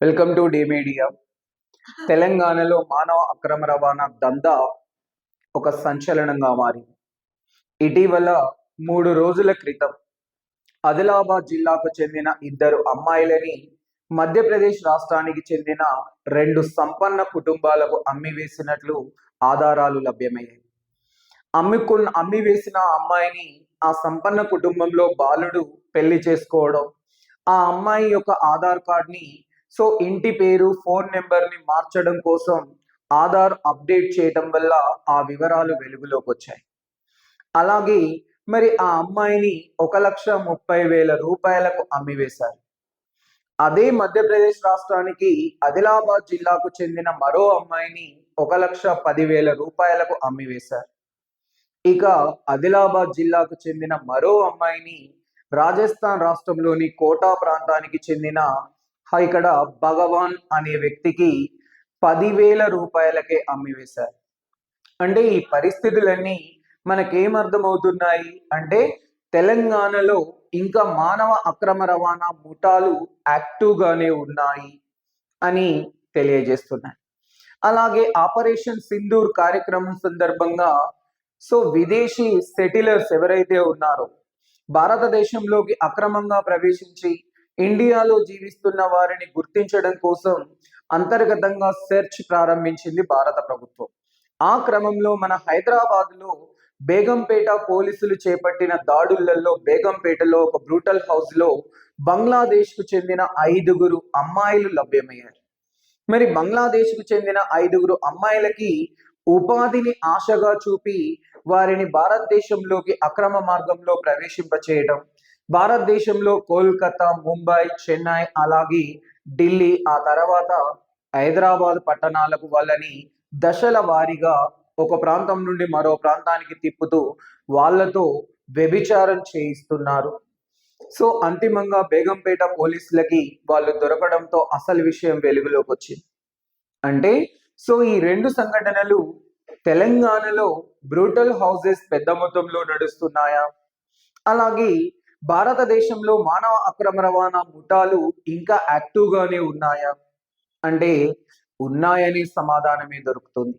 Welcome to D media తెలంగాణలో మానవ అక్రమ రవాణా దందా ఒక సంచలనంగా మారింది. ఇటీవల మూడు రోజుల క్రితం ఆదిలాబాద్ జిల్లాకు చెందిన ఇద్దరు అమ్మాయిలని మధ్యప్రదేశ్ రాష్ట్రానికి చెందిన రెండు సంపన్న కుటుంబాలకు అమ్మి వేసినట్లు ఆధారాలు లభ్యమయ్యాయి. అమ్మికున్న అమ్మి వేసిన అమ్మాయిని ఆ సంపన్న కుటుంబంలో బాలుడు పెళ్ళి చేసుకోవడం ఆ అమ్మాయి యొక్క ఆధార్ కార్డ్ని సో ఇంటి పేరు ఫోన్ నెంబర్ని మార్చడం కోసం ఆధార్ అప్డేట్ చేయడం వల్ల ఆ వివరాలు వెలుగులోకి వచ్చాయి. అలాగే మరి ఆ అమ్మాయిని ఒక లక్ష ముప్పై వేల రూపాయలకు అమ్మివేశారు. అదే మధ్యప్రదేశ్ రాష్ట్రానికి ఆదిలాబాద్ జిల్లాకు చెందిన మరో అమ్మాయిని ఒక లక్ష పదివేల రూపాయలకు అమ్మివేశారు. ఇక ఆదిలాబాద్ జిల్లాకు చెందిన మరో అమ్మాయిని రాజస్థాన్ రాష్ట్రంలోని కోటా ప్రాంతానికి చెందిన ఇక్కడ భగవాన్ అనే వ్యక్తికి పదివేల రూపాయలకే అమ్మివేశారు అంటే ఈ పరిస్థితులన్నీ మనకేమర్థమవుతున్నాయి? అంటే తెలంగాణలో ఇంకా మానవ అక్రమ రవాణా ముఠాలు యాక్టివ్గానే ఉన్నాయి అని తెలియజేస్తున్నాయి. అలాగే ఆపరేషన్ సింధూర్ కార్యక్రమం సందర్భంగా సో విదేశీ సెటిలర్స్ ఎవరైతే ఉన్నారో భారతదేశంలోకి అక్రమంగా ప్రవేశించి ఇండియాలో జీవిస్తున్న వారిని గుర్తించడం కోసం అంతర్గతంగా సెర్చ్ ప్రారంభించింది భారత ప్రభుత్వం. ఆ క్రమంలో మన హైదరాబాద్లో బేగంపేట పోలీసులు చేపట్టిన దాడులలో బేగంపేటలో ఒక బ్రూటల్ హౌస్లో బంగ్లాదేశ్కు చెందిన ఐదుగురు అమ్మాయిలు లభ్యమయ్యారు. మరి బంగ్లాదేశ్కు చెందిన ఐదుగురు అమ్మాయిలకి ఉపాధిని ఆశగా చూపి వారిని భారతదేశంలోకి అక్రమ మార్గంలో ప్రవేశింపచేయడం భారతదేశంలో కోల్కతా ముంబై చెన్నై అలాగే ఢిల్లీ ఆ తర్వాత హైదరాబాద్ పట్టణాలకు వాళ్ళని దశల వారీగా ఒక ప్రాంతం నుండి మరో ప్రాంతానికి తిప్పుతూ వాళ్ళతో వ్యభిచారం చేయిస్తున్నారు. సో అంతిమంగా బేగంపేట పోలీసులకి వాళ్ళు దొరకడంతో అసలు విషయం వెలుగులోకి వచ్చింది. అంటే సో ఈ రెండు సంఘటనలు తెలంగాణలో బ్రూటల్ హౌసెస్ పెద్ద మొత్తంలో నడుస్తున్నాయా? అలాగే భారతదేశంలో మానవ అక్రమ రవాణా ముఠాలు ఇంకా యాక్టివ్ గానే ఉన్నాయా? అంటే ఉన్నాయని సమాధానమే దొరుకుతుంది.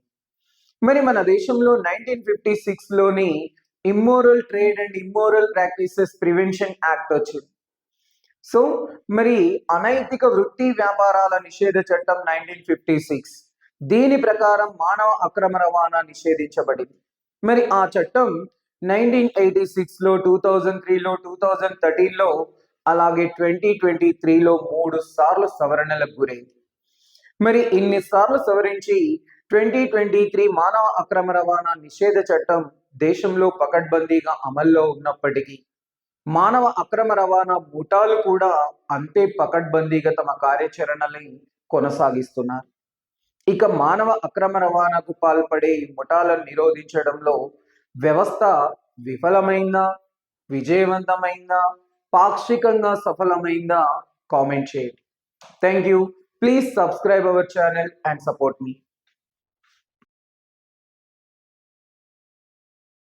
మరి మన దేశంలో nineteen fifty సిక్స్లోని immoral trade and immoral practices prevention act వచ్చింది. సో మరి అనైతిక వృత్తి వ్యాపారాల నిషేధ చట్టం నైన్టీన్ ఫిఫ్టీ సిక్స్ దీని ప్రకారం మానవ అక్రమ రవాణా నిషేధించబడింది. మరి ఆ చట్టం నైన్టీన్ ఎయిటీ సిక్స్లో టూ థౌజండ్ త్రీలో టూ థౌజండ్ థర్టీన్లో అలాగే ట్వంటీ ట్వంటీ త్రీలో మూడు సార్లు సవరణలకు గురైంది. మరి ఇన్ని సార్లు సవరించి ట్వంటీ ట్వంటీ త్రీ మానవ అక్రమ రవాణా నిషేధ చట్టం దేశంలో పకడ్బందీగా అమల్లో ఉన్నప్పటికీ మానవ అక్రమ రవాణా ముఠాలు కూడా అంతే పకడ్బందీగా తమ కార్యాచరణని కొనసాగిస్తున్నారు. ఇక మానవ అక్రమ రవాణాకు పాల్పడే ఈ ముఠాలను నిరోధించడంలో వ్యవస్థ విఫలమైందా? విజయవంతమైందా? పాక్షికంగా సఫలమైందా? కామెంట్ చేయండి. Thank you please subscribe our channel and support me